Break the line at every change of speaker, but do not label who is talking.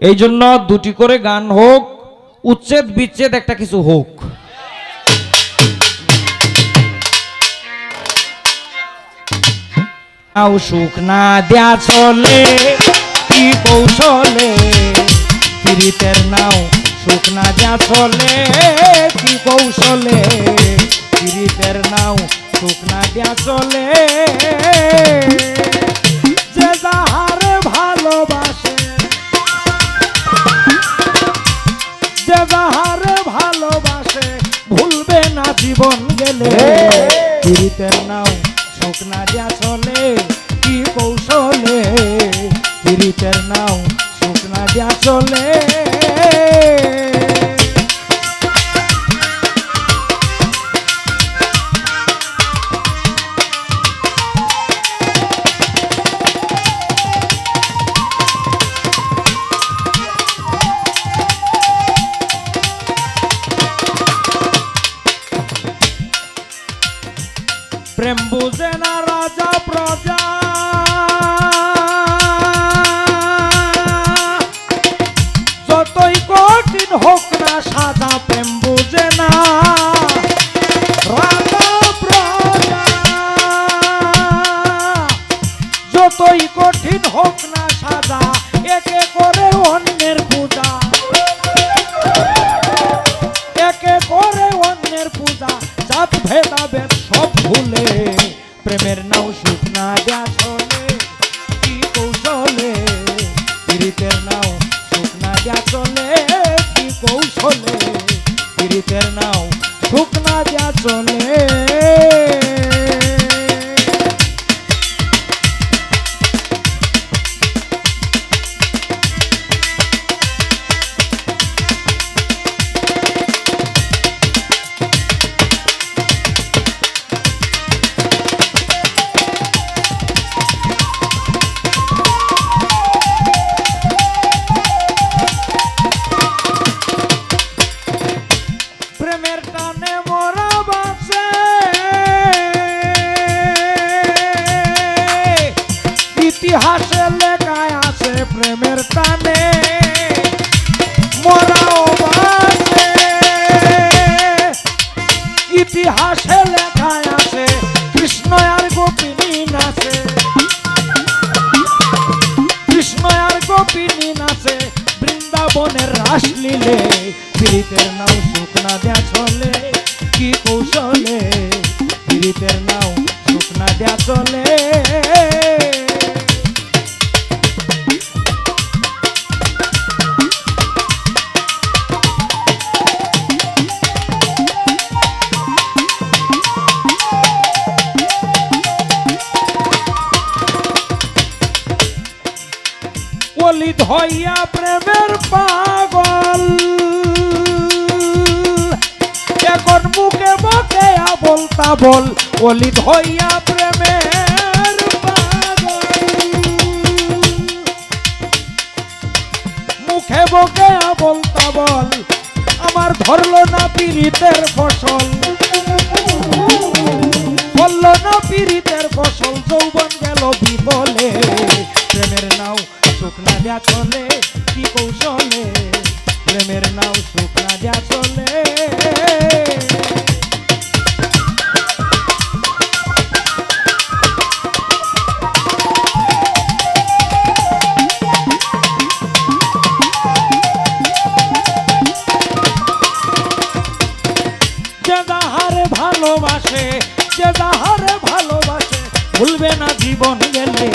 এই জন্য দুটি করে গান হোক, উচ্ছেদ বিচ্ছেদ একটা কিছু হোক। সুখ না দেয়া চলে, কি কৌশলে পীড়িতের নাও সুখ না দেয়া চলে, কি কৌশলে পীড়িতের নাও সুখ না দেয়া চলে। জীবন গেলে। পীড়িতের নাও শুকনা দেয়া চলে কি কৌশলে? পীড়িতের নাও শুকনা না চলে। প্রেম বুঝে না রাজা প্রজা। যতই কঠিন হোক না সাদা প্রেম বুঝে না। রাজা প্রজা। যতই কঠিন হোক না সাদা একে করে অন্যের পূজা। একে করে অন্যের পূজা, জাত ভেদাভেদ সব ভুলে প্রেমের নাও সুখ না দেয়া চলে কি কৌশলে পীড়িতের নাও টানে মোরা ইতিহাসে লেখায় আছে প্রেমের ইতিহাসে আছে বৃন্দাবনের রাস লীলে পীড়িতের নাও সুখ না দেয়া চলে কি কৌশলে? পীড়িতের নাও সুখ দেয়া চলে। অলিত হইয়া প্রেমের পাগল। তাবল অলিত হইয়া প্রেমের মুখে মুখে আবল তাবল, আমার ধরলো না পীড়িতের ফসল। বলল না পীড়িতের ফসল, যৌবন গেল বিফলে। প্রেমের নাও, শুকনা দেয়া চলে, কি কৌশলে? প্রেমের নাও, শুকনা দেয়া চলে। যে যাহারে ভালোবাসে ভুলবে না জীবন গেলে।